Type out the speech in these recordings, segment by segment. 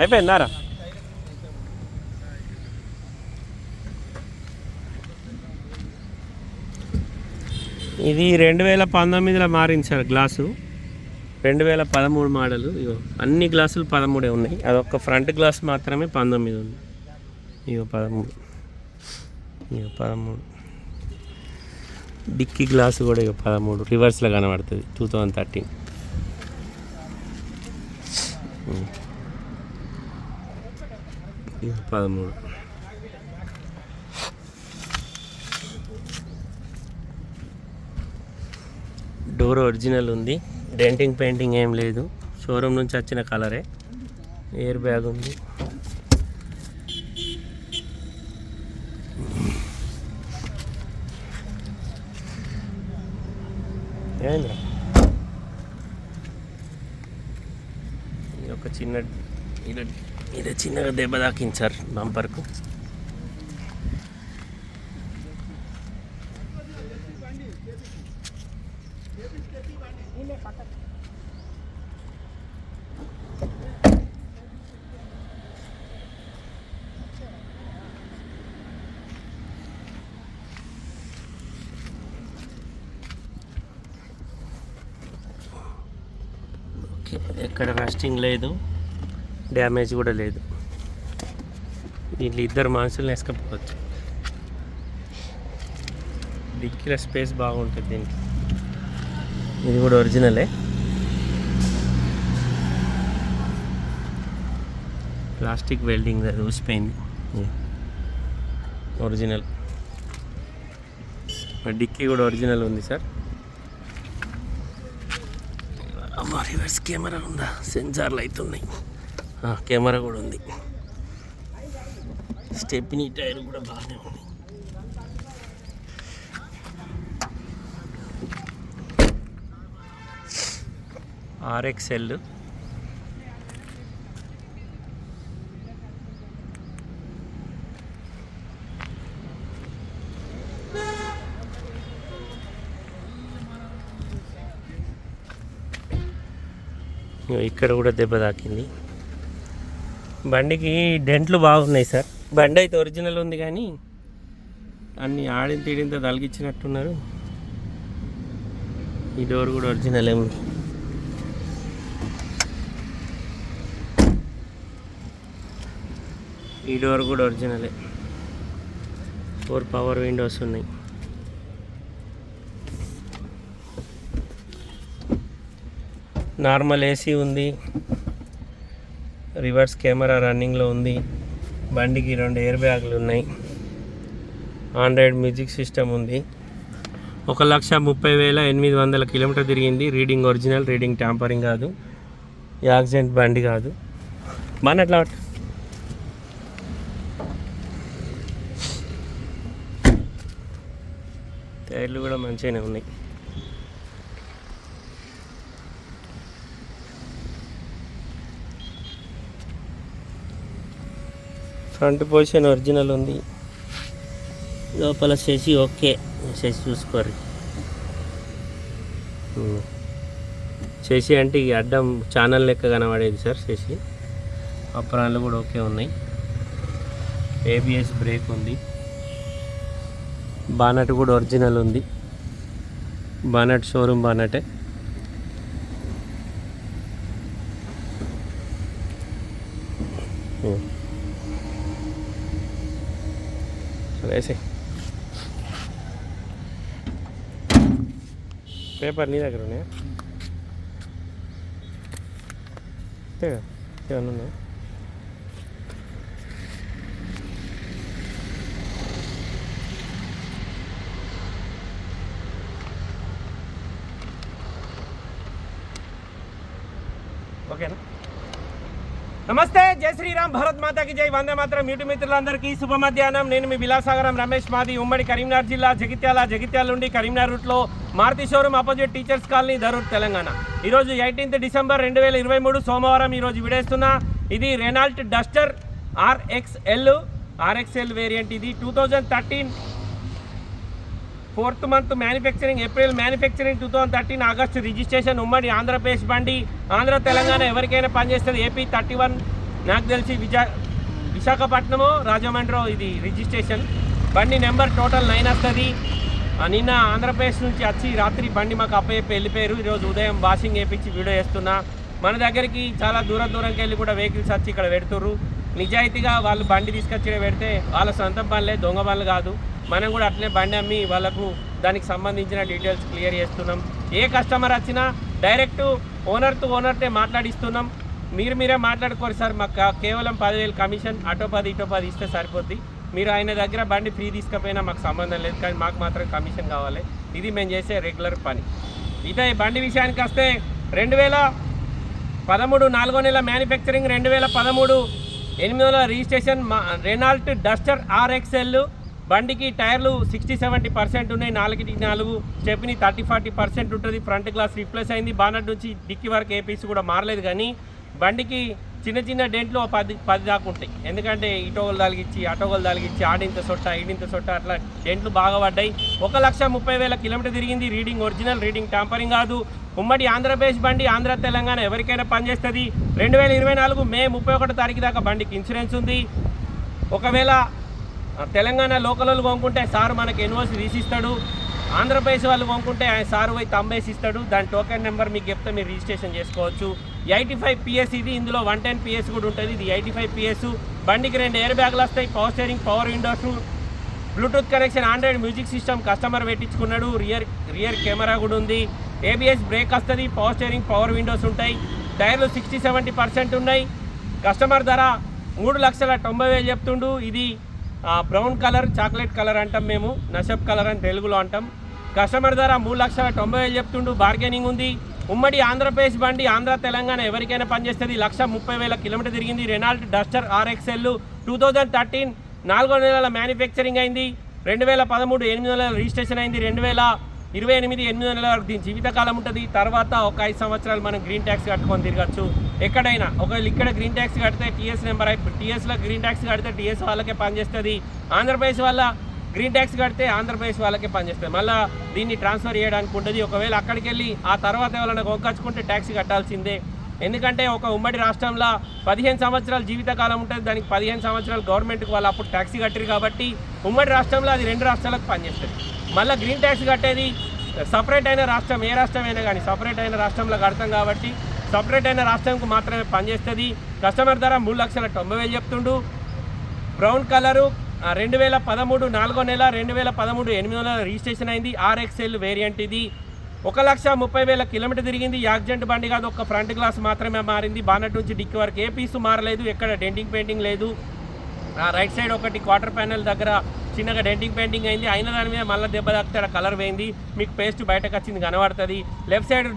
అయిపోయిందారా? ఇది రెండు వేల పంతొమ్మిదిలో మారింది సార్ గ్లాసు. రెండు వేల పదమూడు మోడలు. ఇగో అన్ని గ్లాసులు పదమూడే ఉన్నాయి. అదొక ఫ్రంట్ గ్లాస్ మాత్రమే పంతొమ్మిది ఉంది. ఇగో పదమూడు. ఇక పదమూడు. డిక్కీ గ్లాస్ కూడా ఇక పదమూడు. రివర్స్లో కనబడుతుంది. Two thousand thirteen. పదమూడు. డోర్ ఒరిజినల్ ఉంది. డెంటింగ్ పెయింటింగ్ ఏం లేదు. షోరూమ్ నుంచి వచ్చిన కలరే. ఎయిర్ బ్యాగ్ ఉంది. ఏంద్రా? ఇది ఒక చిన్న ఇది ఇది చిన్నగా దెబ్బ తాకింది సార్ బంపర్కు. ఎక్కడ రస్టింగ్ లేదు. డ్యామేజ్ కూడా లేదు. దీంట్లో ఇద్దరు మనుషులను వేసుకపోవచ్చు డిక్కీలో స్పేస్ బాగుంటుంది దీనికి. ఇది కూడా ఒరిజినలే ప్లాస్టిక్ వెల్డింగ్ ఊసిపోయింది ఒరిజినల్ డిక్కీ కూడా ఒరిజినల్ ఉంది సార్ అమ్మ రివర్స్ కెమెరా ఉందా? సెన్సార్లు అవుతున్నాయి ఆ, కెమెరా కూడా ఉంది. స్టెప్ని టైర్ కూడా బాగానే ఉంది. ఆర్ఎక్స్ఎల్ ఇక్కడ కూడా దెబ్బ తాకింది. బండికి డెంట్లు బాగున్నాయి సార్. బండి అయితే ఒరిజినల్ ఉంది కానీ అన్ని ఆడిన తీడింత తలిగించినట్టున్నారు ఈ డోర్ కూడా ఒరిజినల్ ఏమి ఈ డోర్ కూడా ఒరిజినలే ఫోర్ పవర్ విండోస్ ఉన్నాయి. నార్మల్ ఏసీ ఉంది. రివర్స్ కెమెరా రన్నింగ్లో ఉంది. బండికి రెండు ఎయిర్ బ్యాగులు ఉన్నాయి. ఆండ్రాయిడ్ మ్యూజిక్ సిస్టమ్ ఉంది. ఒక లక్ష ముప్పై వేల ఎనిమిది వందల కిలోమీటర్ తిరిగింది. రీడింగ్ ఒరిజినల్ రీడింగ్ ట్యాంపరింగ్ కాదు. యాక్సిడెంట్ బండి కాదు. మన అట్లా. టైర్లు కూడా మంచిగానే ఉన్నాయి. ఫ్రంట్ పొజిషన్ ఒరిజినల్ ఉంది. లోపల శశి ఓకే. శశి చూసుకోరు ఉమ్. శశి అంటే ఈ అడ్డం ఛానల్ లెక్క కనబడేది సార్ శశి. అప్పరాలు కూడా ఓకే ఉన్నాయి. ఏబిఎస్ బ్రేక్ ఉంది. బానట్ కూడా ఒరిజినల్ ఉంది. బానట్ షోరూమ్ బానటే. ఉమ్. వేసే పేపర్ నీ దగ్గర ఉన్నాయా అంతేగా ఏమన్నా ఉన్నాయా ఓకేనా నమస్తే జై శ్రీరామ్ భరత్ మాతాకి జై. వందే మాత్రం యూటి మిత్రులందరికీ శుభ మధ్యాహ్నం. నేను మీ విలాసాగరం రమేష్ మాది ఉమ్మడి కరీంనగర్ జిల్లా జగిత్యాల జగిత్యాల నుండి కరీంనగర్ రూట్లో Maruti showroom opposite teachers colony Dharur Telangana. ఈరోజు ఎయిటీన్త్ డిసెంబర్ రెండు వేల ఇరవై మూడు సోమవారం ఈరోజు విడేస్తున్న. ఇది Renault Duster RXL. RXL variant ఇది. Two thousand thirteen fourth month manufacturing April manufacturing two thousand thirteen August registration ఉమ్మడి ఆంధ్రప్రదేశ్ బండి. ఆంధ్ర తెలంగాణ ఎవరికైనా పనిచేస్తుంది? AP thirty one. నాకు తెలిసి విజా విశాఖపట్నము రాజమండ్రి ఇది రిజిస్ట్రేషన్. బండి నెంబర్ టోటల్ నైన్ వస్తుంది. నిన్న ఆంధ్రప్రదేశ్ నుంచి వచ్చి రాత్రి బండి మాకు అప్పయ్యప్పి వెళ్ళిపోయారు. ఈరోజు ఉదయం వాషింగ్ వేయించి వీడియో చేస్తున్నా. మన దగ్గరికి చాలా దూరం దూరంకి వెళ్ళి కూడా వెహికల్స్ వచ్చి ఇక్కడ పెడుతుర్రు. నిజాయితీగా వాళ్ళు బండి తీసుకొచ్చి పెడితే వాళ్ళ సొంత పనులే దొంగ పనులు కాదు. మనం కూడా అట్లనే బండి అమ్మి వాళ్ళకు దానికి సంబంధించిన డీటెయిల్స్ క్లియర్ చేస్తున్నాం. ఏ కస్టమర్ వచ్చినా డైరెక్ట్ ఓనర్ టు ఓనర్తే మాట్లాడిస్తున్నాం. మీరు మీరే మాట్లాడుకోరు సార్ మాకు కేవలం పదివేలు కమిషన్ అటో పది ఇటో పది ఇస్తే సరిపోద్ది. మీరు ఆయన దగ్గర బండి ఫ్రీ తీసుకపోయినా మాకు సంబంధం లేదు కానీ మాకు మాత్రం కమిషన్ కావాలి. ఇది మేము చేసే రెగ్యులర్ పని. ఇదే బండి విషయానికి వస్తే రెండు వేల పదమూడు నాలుగో నెల మ్యానుఫ్యాక్చరింగ్ రెండు వేల పదమూడు ఎనిమిది రిజిస్ట్రేషన్ మా రెనాల్ట్ డస్టర్ ఆర్ఎక్స్ఎల్ బండికి టైర్లు సిక్స్టీ సెవెంటీ పర్సెంట్ ఉన్నాయి నాలుగుకి నాలుగు స్టెప్ని థర్టీ ఫార్టీ పర్సెంట్ ఉంటుంది. ఫ్రంట్ గ్లాస్ రిప్లేస్ అయింది. బానట్ నుంచి డిక్కి వరకు ఏ పీస్ కూడా మారలేదు కానీ బండికి చిన్న చిన్న డెంట్లు ఒక పది పది దాకా ఉంటాయి. ఎందుకంటే ఇటోగోలు తలిగిచ్చి అటోగోలు తలిగిచ్చి ఆడింత సొట్ట ఈడింత సొట్ట అట్లా డెంట్లు బాగా పడ్డాయి. ఒక లక్ష ముప్పై వేల కిలోమీటర్ తిరిగింది. రీడింగ్ ఒరిజినల్ రీడింగ్ టాంపరింగ్ కాదు. ఉమ్మడి ఆంధ్రప్రదేశ్ బండి ఆంధ్ర తెలంగాణ ఎవరికైనా పనిచేస్తుంది. రెండు వేల ఇరవై నాలుగు మే ముప్పై ఒకటో తారీఖు దాకా బండికి ఇన్సూరెన్స్ ఉంది. ఒకవేళ తెలంగాణ లోకల్ వాళ్ళు కొనుక్కుంటే సార్ మనకి ఎన్ఓసి తీసిస్తాడు. ఆంధ్రప్రదేశ్ వాళ్ళు కొనుక్కుంటే ఆయన సార్ పోయి తంబేసి ఇస్తాడు దాని టోకెన్ నెంబర్ మీకు చెప్తే మీరు రిజిస్ట్రేషన్ చేసుకోవచ్చు. ఎయిటీ ఫైవ్ పిఎస్ ఇది. ఇందులో వన్ టెన్ పిఎస్ కూడా ఉంటుంది. ఇది ఎయిటీ ఫైవ్ పిఎస్ బండికి రెండు ఎయిర్ బ్యాగులు వస్తాయి. Power steering power windows Bluetooth connection Android music system customer పెట్టించుకున్నాడు. Rear rear camera కూడా ఉంది. ఏబిఎస్ బ్రేక్ వస్తుంది. పవర్ స్టీరింగ్ పవర్ విండోస్ ఉంటాయి. టైర్లు సిక్స్టీ సెవెంటీ పర్సెంట్ ఉన్నాయి. కస్టమర్ ధర మూడు లక్షల తొంభై వేలు చెప్తుండు. ఇది బ్రౌన్ కలర్ చాక్లెట్ కలర్ అంటాం మేము నషబ్ కలర్ అని తెలుగులో అంటాం. కస్టమర్ ధర మూడు లక్షల తొంభై వేలు చెప్తుండు బార్గెనింగ్ ఉంది. ఉమ్మడి ఆంధ్రప్రదేశ్ బండి ఆంధ్ర తెలంగాణ ఎవరికైనా పనిచేస్తుంది లక్ష ముప్పై వేల కిలోమీటర్ తిరిగింది. Renault Duster RXL two thousand thirteen నాలుగో నెలల మ్యానుఫ్యాక్చరింగ్ అయింది. రెండు వేల పదమూడు ఎనిమిది నెలల రిజిస్ట్రేషన్ అయింది. రెండు వేల ఇరవై ఎనిమిది ఎనిమిది నెలల వరకు దీని జీవితకాలం ఉంటుంది. తర్వాత ఒక ఐదు సంవత్సరాలు మనం గ్రీన్ ట్యాక్స్ కట్టుకొని తిరగచ్చు. ఎక్కడైనా ఒకవేళ ఇక్కడ గ్రీన్ ట్యాక్స్ కడితే టీఎస్ నెంబర్ అయిపోయి టీఎస్లో గ్రీన్ ట్యాక్స్ కడితే టీఎస్ వాళ్ళకే పనిచేస్తుంది ఆంధ్రప్రదేశ్ వల్ల గ్రీన్ ట్యాక్స్ కడితే ఆంధ్రప్రదేశ్ వాళ్ళకే పనిచేస్తుంది మళ్ళీ దీన్ని ట్రాన్స్ఫర్ చేయడానికి ఉంటుంది. ఒకవేళ అక్కడికి వెళ్ళి ఆ తర్వాత ఎవరైనా కొనుకొచ్చుకుంటే ట్యాక్స్ కట్టాల్సిందే. ఎందుకంటే ఒక ఉమ్మడి రాష్ట్రంలో పదిహేను సంవత్సరాల జీవితకాలం ఉంటుంది. దానికి పదిహేను సంవత్సరాలు గవర్నమెంట్కి వాళ్ళు అప్పుడు ట్యాక్సీ కట్టారు కాబట్టి ఉమ్మడి రాష్ట్రంలో అది రెండు రాష్ట్రాలకు పనిచేస్తుంది. మళ్ళీ గ్రీన్ ట్యాక్స్ కట్టేది సపరేట్ అయిన రాష్ట్రం ఏ రాష్ట్రం అయినా కానీ సపరేట్ అయిన రాష్ట్రంలో కడతాం కాబట్టి సపరేట్ అయిన రాష్ట్రంకు మాత్రమే పనిచేస్తుంది. కస్టమర్ ధర మూడు లక్షల తొంభై వేలు చెప్తుండు. బ్రౌన్ కలరు రెండు వేల పదమూడు నాలుగో నెల రెండు వేల పదమూడు ఎనిమిదో నెల రిజిస్ట్రేషన్ అయింది. ఆర్ఎక్స్ఎల్ వేరియంట్ ఇది. ఒక లక్ష ముప్పై వేల కిలోమీటర్ తిరిగింది. యాక్సిడెంట్ బండి కాదు ఒక ఫ్రంట్ గ్లాస్ మాత్రమే మారింది. బానట్ నుంచి డిక్కి వరకు ఏ పీసు మారలేదు ఎక్కడ డెంటింగ్ పెయింటింగ్ లేదు. రైట్ సైడ్ ఒకటి క్వార్టర్ ప్యానెల్ దగ్గర చిన్నగా డెంటింగ్ పెయింటింగ్ అయింది. అయిన దాని మీద మళ్ళీ దెబ్బ తాకితే ఆడ కలర్ పోయింది. మీకు పేస్ట్ బయటకు వచ్చింది కనబడుతుంది. లెఫ్ట్ సైడ్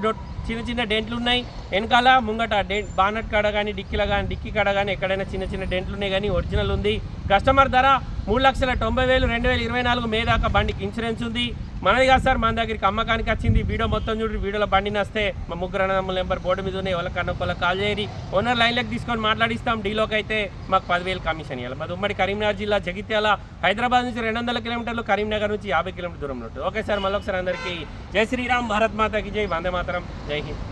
చిన్న చిన్న డెంట్లు ఉన్నాయి. వెనకాల ముంగట డెంట్ బానట్ కాడ కానీ డిక్కీలో కానీ డిక్కీ కాడ కానీ ఎక్కడైనా చిన్న చిన్న డెంట్లు ఉన్నాయి కానీ ఒరిజినల్ ఉంది. కస్టమర్ ధర మూడు లక్షల తొంభై వేలు రెండు వేల ఇరవై నాలుగు మే దాకా బండికి ఇన్సూరెన్స్ ఉంది. మనది కాదు సార్ మన దగ్గరికి అమ్మకానికి వచ్చింది. వీడియో మొత్తం చూడండి వీడియోలో బండి వస్తే మా ముగ్గురు అన్నదమ్ముల నెంబర్ బోర్డు మీద ఉన్నాయి. వాళ్ళకన్నా ఒకళ్ళ కాల్ చేయరి. ఓనర్ లైన్లోకి తీసుకొని మాట్లాడిస్తాం. డీలోకి అయితే మాకు పదివేలు కమిషన్ ఇవ్వాలి మాది ఉమ్మడి కరీంనగర్ జిల్లా జగిత్యాల. హైదరాబాద్ నుంచి రెండు వందల కిలోమీటర్లు కరీంనగర్ నుంచి యాభై కిలోమీటర్ దూరంలో ఉంటుంది. ఓకే సార్ మళ్ళీ ఒకసారి అందరికీ జై శ్రీరామ్. భారత్ మాతకి జై. వందే మాతరం. జై హింద్.